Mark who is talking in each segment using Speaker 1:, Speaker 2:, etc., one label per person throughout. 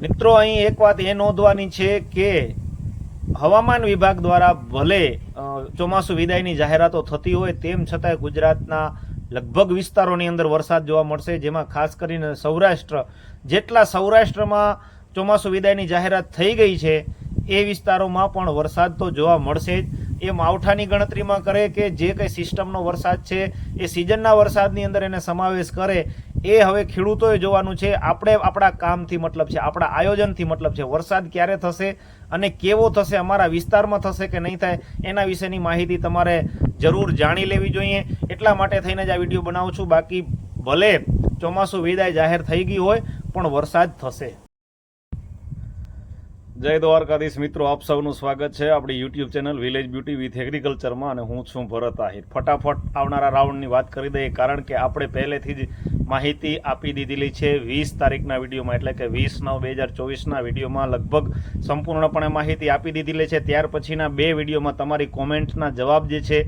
Speaker 1: મિત્રો, અહીં એક વાત એ નોંધવાની છે કે હવામાન વિભાગ દ્વારા ભલે ચોમાસું વિદાયની જાહેરાતો થતી હોય, તેમ છતાંય ગુજરાતના લગભગ વિસ્તારોની અંદર વરસાદ જોવા મળશે, જેમાં ખાસ કરીને સૌરાષ્ટ્ર, જેટલા સૌરાષ્ટ્રમાં ચોમાસું વિદાયની જાહેરાત થઈ ગઈ છે, એ વિસ્તારોમાં પણ વરસાદ તો જોવા મળશે જ. એ માવઠાની ગણતરીમાં કરે કે જે કંઈ સિસ્ટમનો વરસાદ છે, એ સિઝનના વરસાદની અંદર એને સમાવેશ કરે એ હવે ખેડૂતોએ જોવાનું છે. આપણે આપણા કામથી મતલબ છે, આપણા આયોજનથી મતલબ છે. વરસાદ ક્યારે થશે અને કેવો થશે, અમારા વિસ્તારમાં થશે કે નહીં થાય, એના વિશેની માહિતી તમારે જરૂર જાણી લેવી જોઈએ. એટલા માટે થઈને જ આ વીડિયો બનાવું છું. બાકી ભલે ચોમાસું વિદાય જાહેર થઈ ગઈ હોય, પણ વરસાદ થશે. જય દ્વારકાધીશ મિત્રો, આપ સૌનું સ્વાગત છે આપણી YouTube channel village beauty with એગ્રીકલ્ચરમાં અને હું છું ભરત આહિર. ફટાફટ આવનારા રાઉન્ડની વાત કરી દઈએ, કારણ કે આપણે પહેલેથી જ માહિતી આપી દીધેલી છે વીસ તારીખના વિડીયોમાં, એટલે કે વીસ નવ બે હજાર ચોવીસના વિડીયોમાં લગભગ સંપૂર્ણપણે માહિતી આપી દીધેલી છે. ત્યાર પછીના બે વિડીયોમાં તમારી કોમેન્ટના જવાબ જે છે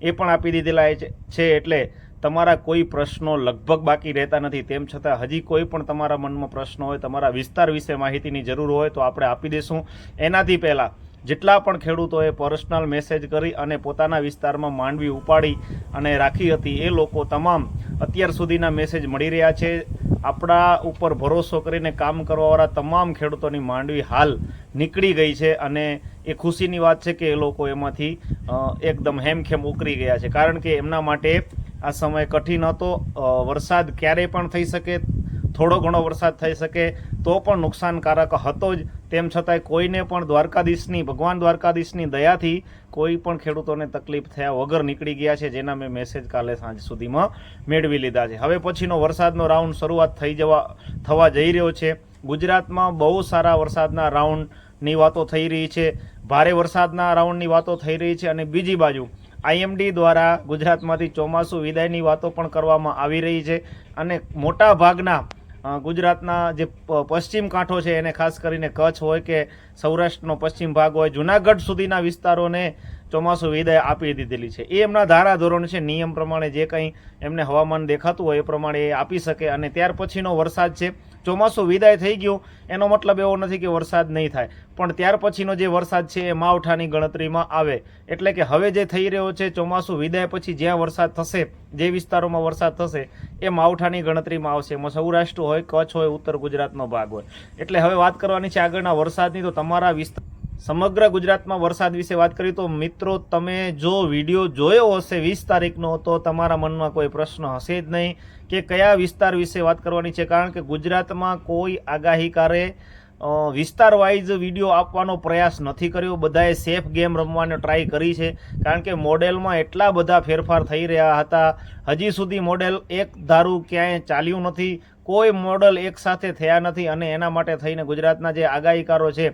Speaker 1: એ પણ આપી દીધેલા છે- એટલે તમારા કોઈ પ્રશ્નો લગભગ બાકી રહેતા નથી. તેમ છતાં હજી કોઈ પણ તમારા મનમાં પ્રશ્નો હોય, તમારા વિસ્તાર વિશે માહિતીની જરૂર હોય, તો આપણે આપી દઈશું એનાથી પહેલાં જેટલા પણ ખેડૂતોએ પર્સનલ મેસેજ કરી અને પોતાના વિસ્તારમાં માંડવી ઉપાડી અને રાખી હતી, એ લોકો તમામ અત્યાર સુધીના મેસેજ મળી રહ્યા છે. આપણા ઉપર ભરોસો કરીને કામ કરવાવાળા તમામ ખેડૂતોની માંડવી હાલ નીકળી ગઈ છે અને એ ખુશીની વાત છે કે એ લોકો એમાંથી એકદમ હેમખેમ ઉકરી ગયા છે. કારણ કે એમના માટે આ સમય કઠિન હતો. વરસાદ ક્યારેય પણ થઈ શકે, થોડો ઘણો વરસાદ થઈ શકે તો પણ નુકસાનકારક હતો જ. તેમ છતાંય કોઈને પણ દ્વારકાધીશની, ભગવાન દ્વારકાધીશની દયાથી કોઈ પણ ખેડૂતોને તકલીફ થયા વગર નીકળી ગયા છે, જેના મેં મેસેજ કાલે સાંજ સુધીમાં મેળવી લીધા છે. હવે પછીનો વરસાદનો રાઉન્ડ શરૂઆત થઈ જવા, થવા જઈ રહ્યો છે. ગુજરાતમાં બહુ સારા વરસાદના રાઉન્ડની વાતો થઈ રહી છે. ભારે વરસાદના રાઉન્ડની વાતો થઈ રહી છે અને બીજી બાજુ આઈએમડી દ્વારા ગુજરાતમાંથી ચોમાસું વિદાયની વાતો પણ કરવામાં આવી રહી છે અને મોટા ભાગના ગુજરાતના જે પશ્ચિમ કાંઠો છે એને ખાસ કરીને કચ્છ હોય કે સૌરાષ્ટ્રનો પશ્ચિમ ભાગ હોય, જુનાગઢ સુધીના વિસ્તારોને ચોમાસું વિદાય આપી દીધેલી છે. એ એમના ધારાધોરણ છે. નિયમ પ્રમાણે જે કંઈ એમને હવામાન દેખાતું હોય એ પ્રમાણે એ આપી શકે અને ત્યાર પછીનો વરસાદ છે. ચોમાસું વિદાય થઈ ગયું. એનો મતલબ એવો નથી કે વરસાદ નહીં થાય. પણ ત્યાર પછીનો જે વરસાદ છે એ માવઠાની ગણતરીમાં આવે. એટલે કે હવે જે થઈ રહ્યો છે ચોમાસું વિદાય પછી જ્યાં વરસાદ થશે, જે વિસ્તારોમાં વરસાદ થશે, એ માવઠાની ગણતરીમાં આવશે. એમાં સૌરાષ્ટ્ર હોય, કચ્છ હોય, ઉત્તર ગુજરાતનો ભાગ હોય. એટલે હવે વાત કરવાની છે આગળના વરસાદની. તો તમારા વિસ્તાર સમગ્ર ગુજરાતમાં વરસાદ વિશે વાત કરી તો મિત્રો, તમે જો વીડિયો જોયો હશે વીસ તારીખનો, તો તમારા મનમાં કોઈ પ્રશ્ન હશે જ નહીં કે કયા વિસ્તાર વિશે વાત કરવાની છે. કારણ કે ગુજરાતમાં કોઈ આગાહીકારે વિસ્તાર વાઇઝ વીડિયો આપવાનો પ્રયાસ નથી કર્યો. બધાએ સેફ ગેમ રમવાનો ટ્રાય કરી છે. કારણ કે મોડેલમાં એટલા બધા ફેરફાર થઈ રહ્યા હતા. હજી સુધી મોડેલ એક ધારું ક્યાંય ચાલ્યું નથી. કોઈ મોડલ એક સાથે થયા નથી અને એના માટે થઈને ગુજરાતના જે આગાહીકારો છે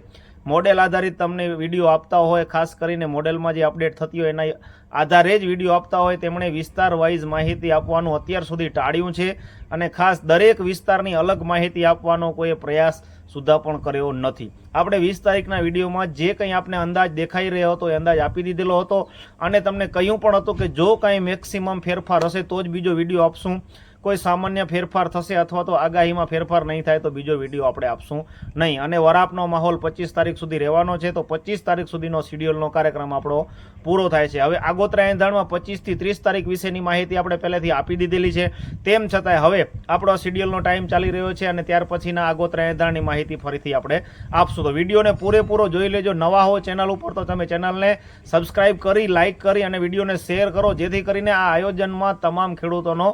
Speaker 1: મોડેલ આધારિત તમને વીડિયો આપતા હોય, ખાસ કરીને મોડેલમાં જે અપડેટ થતી હોય એના આધારે જ વીડિયો આપતા હોય, તેમણે વિસ્તાર વાઇઝ માહિતી આપવાનું અત્યાર સુધી ટાળ્યું છે અને ખાસ દરેક વિસ્તારની અલગ માહિતી આપવાનો કોઈ પ્રયાસ સુધા પણ કર્યો નથી. આપણે વીસ તારીખના વિડીયોમાં જે કંઈ આપણે અંદાજ દેખાઈ રહ્યો હતો એ અંદાજ આપી દીધેલો હતો અને તમને કહ્યું પણ હતું કે જો કાંઈ મેક્સિમમ ફેરફાર હશે તો જ બીજો વીડિયો આપશું. કોઈ સામાન્ય ફેરફાર થશે અથવા તો આગાહીમાં ફેરફાર નહીં થાય તો બીજો વીડિયો આપણે આપશું નહીં. અને વરાપનો માહોલ પચીસ તારીખ સુધી રહેવાનો છે તો પચીસ તારીખ સુધીનો શિડ્યુલનો કાર્યક્રમ આપણો પૂરો થાય છે. હવે આગોતરા એંધાણમાં પચીસથી ત્રીસ તારીખ વિશેની માહિતી આપણે પહેલેથી આપી દીધેલી છે. તેમ છતાંય હવે આપણો શિડ્યુલનો ટાઈમ ચાલી રહ્યો છે અને ત્યાર પછીના આગોતરા એંધાણની માહિતી ફરીથી આપણે આપશું. તો વિડીયોને પૂરેપૂરો જોઈ લેજો. નવા હો ચેનલ ઉપર તો તમે ચેનલને સબસ્ક્રાઈબ કરી, લાઇક કરી અને વિડીયોને શેર કરો. જેથી કરીને આ આયોજનમાં તમામ ખેડૂતોનો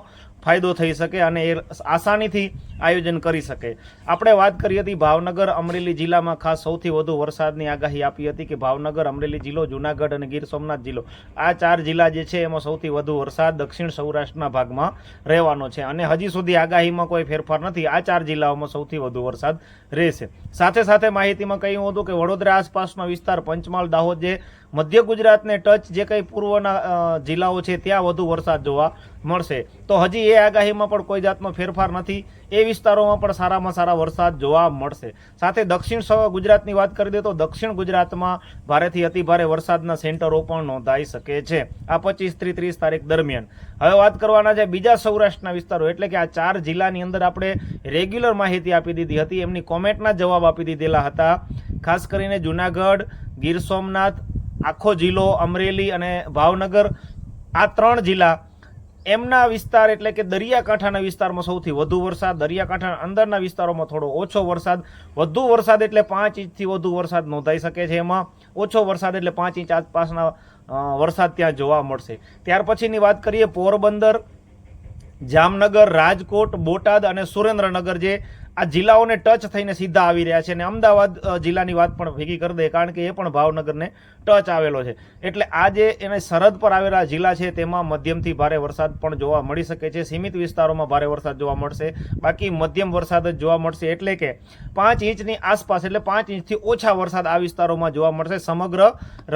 Speaker 1: ફાયદો થઈ શકે અને એ આસાનીથી આયોજન કરી શકે. આપણે વાત કરી હતી ભાવનગર અમરેલી જિલ્લામાં ખાસ સૌથી વધુ વરસાદની આગાહી આપી હતી કે ભાવનગર, અમરેલી જિલ્લો, જુનાગઢ અને ગીર સોમનાથ જિલ્લો. આ ચાર જિલ્લા જે છે એમાં સૌથી વધુ વરસાદ દક્ષિણ સૌરાષ્ટ્રના ભાગમાં રહેવાનો છે અને હજી સુધી આગાહીમાં કોઈ ફેરફાર નથી. આ ચાર જિલ્લાઓમાં સૌથી વધુ વરસાદ રહેશે. સાથે સાથે માહિતીમાં કહ્યું હતું કે વડોદરા આસપાસનો વિસ્તાર, પંચમહાલ, દાહોદ જે મધ્ય ગુજરાતને ટચ જે કંઈ પૂર્વના જિલ્લાઓ છે, ત્યાં વધુ વરસાદ જોવા મળશે. તો હજી એ આગાહીમાં પણ કોઈ જાતનો ફેરફાર નથી. એ વિસ્તારોમાં પણ સારામાં સારા વરસાદ જોવા મળશે. સાથે દક્ષિણ ગુજરાતની વાત કરી દે તો દક્ષિણ ગુજરાતમાં ભારેથી અતિભારે વરસાદના સેન્ટરો પણ નોંધાઈ શકે છે. આ પચીસથી ત્રીસ તારીખ દરમિયાન. હવે વાત કરવાના છે બીજા સૌરાષ્ટ્રના વિસ્તારો, એટલે કે આ ચાર જિલ્લાની અંદર આપણે રેગ્યુલર માહિતી આપી દીધી હતી. એમની કોમેન્ટના જવાબ આપી દીધેલા હતા. ખાસ કરીને જુનાગઢ, ગીર સોમનાથ, આખો જિલ્લો, અમરેલી અને ભાવનગર, આ ત્રણ જિલ્લા એમના વિસ્તાર એટલે કે દરિયાકાંઠાના વિસ્તારમાં સૌથી વધુ વરસાદ, દરિયાકાંઠાના અંદરના વિસ્તારોમાં થોડો ઓછો વરસાદ, વધુ વરસાદ એટલે પાંચ ઇંચથી વધુ વરસાદ નોંધાઈ શકે છે એમાં. ઓછો વરસાદ એટલે પાંચ ઇંચ આસપાસના વરસાદ ત્યાં જોવા મળશે. ત્યાર પછીની વાત કરીએ પોરબંદર, જામનગર, રાજકોટ, બોટાદ અને સુરેન્દ્રનગર જે આ જિલ્લાઓને ટચ થઈને સીધા આવી રહ્યા છે અને અમદાવાદ જિલ્લાની વાત પણ ભેગી કરી દે કારણ કે એ પણ ભાવનગરને ટચ આવેલો છે. એટલે આ જે એને સરહદ પર આવેલા જિલ્લા છે, તેમાં મધ્યમથી ભારે વરસાદ પણ જોવા મળી શકે છે. સીમિત વિસ્તારોમાં ભારે વરસાદ જોવા મળશે. બાકી મધ્યમ વરસાદ જ જોવા મળશે એટલે કે પાંચ ઇંચની આસપાસ, એટલે પાંચ ઇંચથી ઓછા વરસાદ આ વિસ્તારોમાં જોવા મળશે. સમગ્ર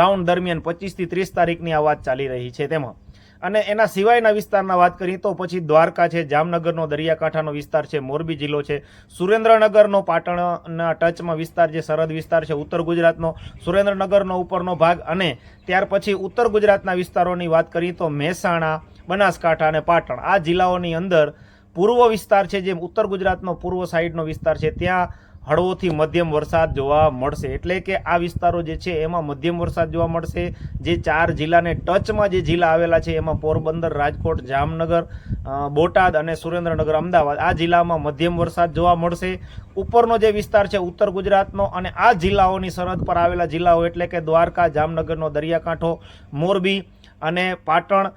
Speaker 1: રાઉન્ડ દરમિયાન પચીસથી ત્રીસ તારીખની આ વાત ચાલી રહી છે તેમાં. અને એના સિવાયના વિસ્તારના વાત કરીએ તો પછી દ્વારકા છે, જામનગરનો દરિયાકાંઠાનો વિસ્તાર છે, મોરબી જિલ્લો છે, સુરેન્દ્રનગરનો પાટણના ટચમાં વિસ્તાર જે સરહદ વિસ્તાર છે, ઉત્તર ગુજરાતનો, સુરેન્દ્રનગરનો ઉપરનો ભાગ અને ત્યાર પછી ઉત્તર ગુજરાતના વિસ્તારોની વાત કરીએ તો મહેસાણા, બનાસકાંઠા અને પાટણ. આ જિલ્લાઓની અંદર પૂર્વ વિસ્તાર છે, જે ઉત્તર ગુજરાતનો પૂર્વ સાઈડનો વિસ્તાર છે, ત્યાં હળવોથી મધ્યમ વરસાદ જોવા મળશે. એટલે કે આ વિસ્તારો જે છે, એમાં મધ્યમ વરસાદ જોવા મળશે. જે ચાર જિલ્લાને ટચમાં જે જિલ્લા આવેલા છે, એમાં પોરબંદર, રાજકોટ, જામનગર બોટાદ અને સુરેન્દ્રનગર, અમદાવાદ, આ જિલ્લામાં મધ્યમ વરસાદ જોવા મળશે. ઉપરનો જે વિસ્તાર છે, ઉત્તર ગુજરાતનો અને આ જિલ્લાઓની સરહદ પર આવેલા જિલ્લાઓ એટલે કે દ્વારકા, જામનગરનો દરિયાકાંઠો, મોરબી અને પાટણ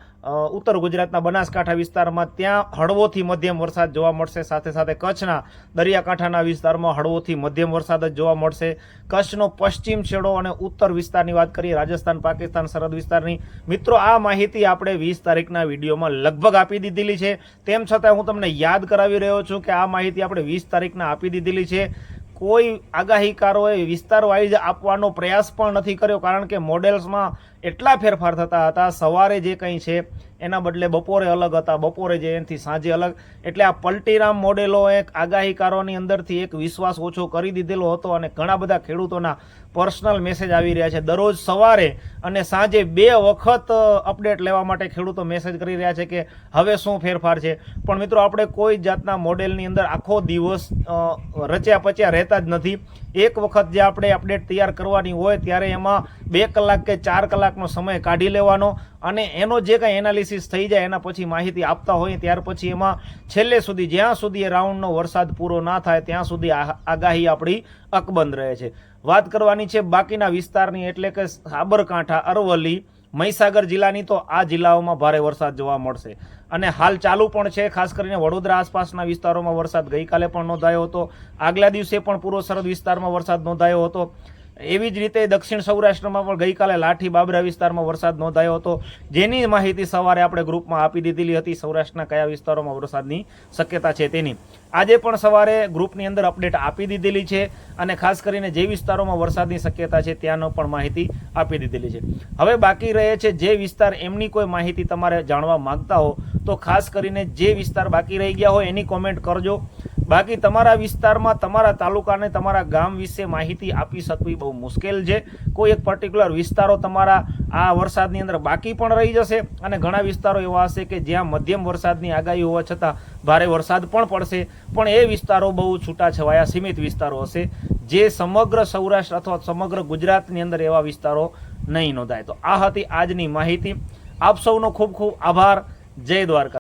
Speaker 1: ઉત્તર ગુજરાતના બનાસકાંઠા વિસ્તારમાં ત્યાં હળવોથી મધ્યમ વરસાદ જોવા મળશે. સાથે સાથે કચ્છના દરિયાકાંઠાના વિસ્તારમાં હળવોથી મધ્યમ વરસાદ જ જોવા મળશે. કચ્છનો પશ્ચિમ છેડો અને ઉત્તર વિસ્તારની વાત કરીએ, રાજસ્થાન, પાકિસ્તાન, સરહદ વિસ્તારની. મિત્રો, આ માહિતી આપણે વીસ તારીખના વિડીયોમાં લગભગ આપી દીધેલી છે. તેમ છતાં હું તમને યાદ કરાવી રહ્યો છું કે આ માહિતી આપણે વીસ તારીખના આપી દીધેલી છે. કોઈ આગાહીકારોએ વિસ્તાર વાઇઝ આપવાનો પ્રયાસ પણ નથી કર્યો, કારણ કે મોડેલ્સમાં એટલા ફેરફાર થતા હતા. સવારે જે કંઈ છે, એના બદલે બપોરે અલગ હતા. બપોરે જે એનાથી સાંજે અલગ. એટલે આ પલટીરામ મોડેલો એક આગાહીકારોની અંદરથી એક વિશ્વાસ ઓછો કરી દીધેલો હતો અને ઘણા બધા ખેડૂતોના પર્સનલ મેસેજ આવી રહ્યા છે. દરરોજ સવારે અને સાંજે બે વખત અપડેટ લેવા માટે ખેડૂતો મેસેજ કરી રહ્યા છે કે હવે શું ફેરફાર છે. પણ મિત્રો, આપણે કોઈ જાતના મોડેલની અંદર આખો દિવસ રચ્યા પચ્યા રહેતા જ નથી. એક વખત જે આપણે અપડેટ તૈયાર કરવાની હોય, ત્યારે એમાં બે કલાક કે ચાર કલાકનો સમય કાઢી લેવાનો અને એનો જે કાંઈ એનાલિસિસ થઈ જાય એના પછી માહિતી આપતા હોય ત્યાર પછી એમાં છેલ્લે સુધી જ્યાં સુધી એ રાઉન્ડનો વરસાદ પૂરો ના થાય ત્યાં સુધી આગાહી આપણી અકબંધ રહે છે. વાત કરવાની છે બાકીના વિસ્તારની એટલે કે સાબરકાંઠા, અરવલ્લી, મહીસાગર જિલ્લાની તો આ જિલ્લાઓમાં ભારે વરસાદ જોવા મળશે. અને હાલ ચાલુ પણ છે, ખાસ કરીને વડોદરા આસપાસના વિસ્તારોમાં વરસાદ ગઈકાલે પણ નોંધાયો હતો. આગલા દિવસે પણ પૂર્વ સરહદ વિસ્તારમાં વરસાદ નોંધાયો હતો. એવી જ રીતે દક્ષિણ સૌરાષ્ટ્રમાં પણ ગઈકાલે લાઠી બાબરા વિસ્તારમાં વરસાદ નોંધાયો હતો. જેની માહિતી સવારે આપણે ગ્રુપમાં આપી દીધેલી હતી. સૌરાષ્ટ્રના કયા વિસ્તારોમાં વરસાદની શક્યતા છે તેની આજે પણ સવારે ગ્રુપની અંદર અપડેટ આપી દીધેલી છે અને ખાસ કરીને જે વિસ્તારોમાં વરસાદની શક્યતા છે ત્યાંનો પણ માહિતી આપી દીધેલી છે. હવે બાકી રહે છે જે વિસ્તાર એમની કોઈ માહિતી તમારે જાણવા માંગતા હો તો ખાસ કરીને જે વિસ્તાર બાકી રહી ગયા હોય એની કોમેન્ટ કરજો. બાકી તમારા વિસ્તારમાં, તમારા તાલુકાને, તમારા ગામ વિશે માહિતી આપી શકવી બહુ મુશ્કેલ છે. કોઈ એક પર્ટિક્યુલર વિસ્તારો તમારા આ વરસાદની અંદર બાકી પણ રહી જશે અને ઘણા વિસ્તારો એવા હશે કે જ્યાં મધ્યમ વરસાદની આગાહી હોવા છતાં ભારે વરસાદ પણ પડશે. પણ એ વિસ્તારો બહુ છૂટાછવાયા સીમિત વિસ્તારો હશે, જે સમગ્ર સૌરાષ્ટ્ર અથવા સમગ્ર ગુજરાતની અંદર એવા વિસ્તારો નહીં નોંધાય. તો આ હતી આજની માહિતી. આપ સૌનો ખૂબ ખૂબ આભાર. જય દ્વારકા.